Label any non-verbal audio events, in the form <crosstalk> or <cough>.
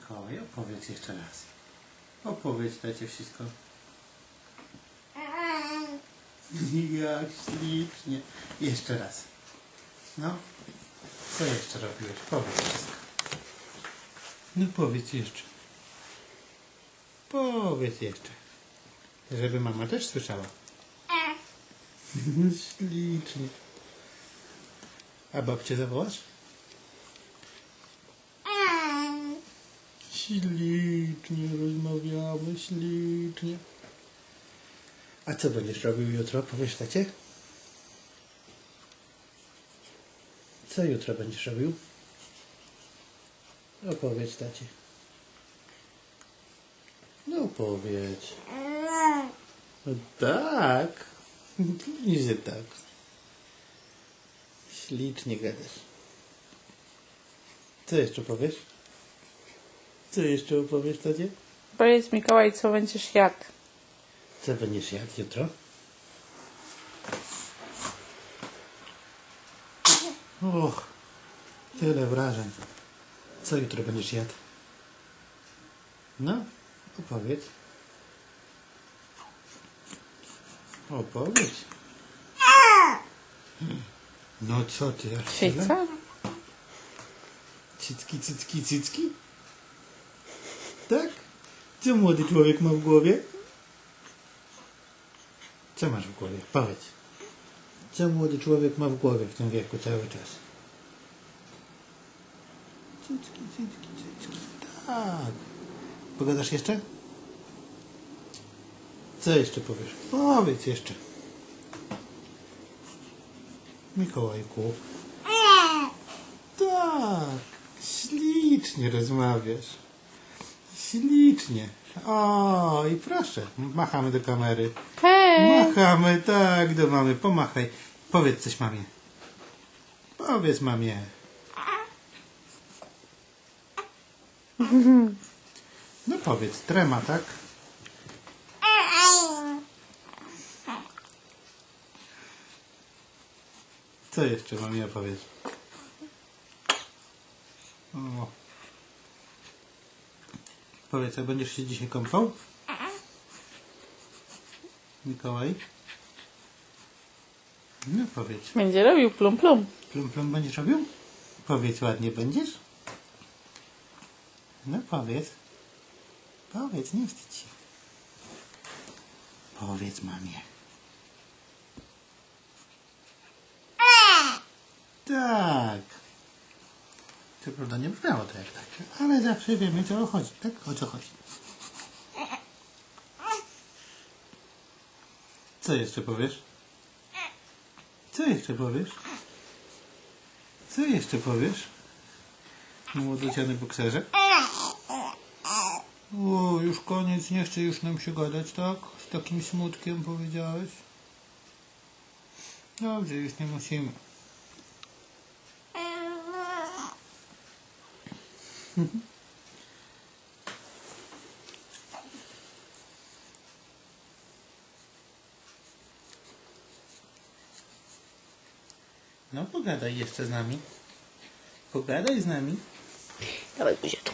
Mikołaj, opowiedz jeszcze raz. Opowiedz tacie wszystko. Jak ślicznie. Jeszcze raz. No. Co jeszcze robiłeś? Powiedz wszystko. No powiedz jeszcze. Powiedz jeszcze. Żeby mama też słyszała. <laughs> Ślicznie. A babcię zawołasz? Ślicznie rozmawiamy, ślicznie. A co będziesz robił jutro? Powiesz tacie? Co jutro będziesz robił? Opowiedz tacie. No powiedz. No tak. <laughs> Pewnie, że tak. Ślicznie gadasz. Co jeszcze powiesz? Co jeszcze opowiesz tacie? Powiedz Mikołaj, co będziesz jadł. Co będziesz jadł jutro? Och, tyle wrażeń. Co jutro będziesz jadł? No, opowiedz. Opowiedz. No co ty, aż tyle? Cycki, cycki, cycki? Tak? Co młody człowiek ma w głowie? Co masz w głowie? Powiedz. Co młody człowiek ma w głowie w tym wieku cały czas? Cycki, cycki, cycki. Tak. Pogadasz jeszcze? Co jeszcze powiesz? Powiedz jeszcze. Mikołajku. Tak, ślicznie rozmawiasz. Ślicznie. O, i proszę, machamy do kamery. Hej! Machamy, tak, do mamy, pomachaj. Powiedz coś mamie. Powiedz mamie. No powiedz, trema, tak? Co jeszcze mamie opowiedz? Powiedz, jak będziesz się dzisiaj kąpał? Mikołaj? No powiedz. Będzie robił plum plum. Plum plum będziesz robił? Powiedz ładnie będziesz? No powiedz. Powiedz, nie wstydź się. Powiedz mamie. Tak. Co prawda nie brzmiało to jak tak, ale zawsze wiemy co chodzi, tak? O co chodzi. Co jeszcze powiesz? Co jeszcze powiesz? Co jeszcze powiesz? Młodociany bokserze? O, już koniec, nie chce już nam się gadać, tak? Z takim smutkiem powiedziałeś? Dobrze, już nie musimy. No pogadaj jeszcze z nami. Pogadaj z nami. Dawaj buzię tu.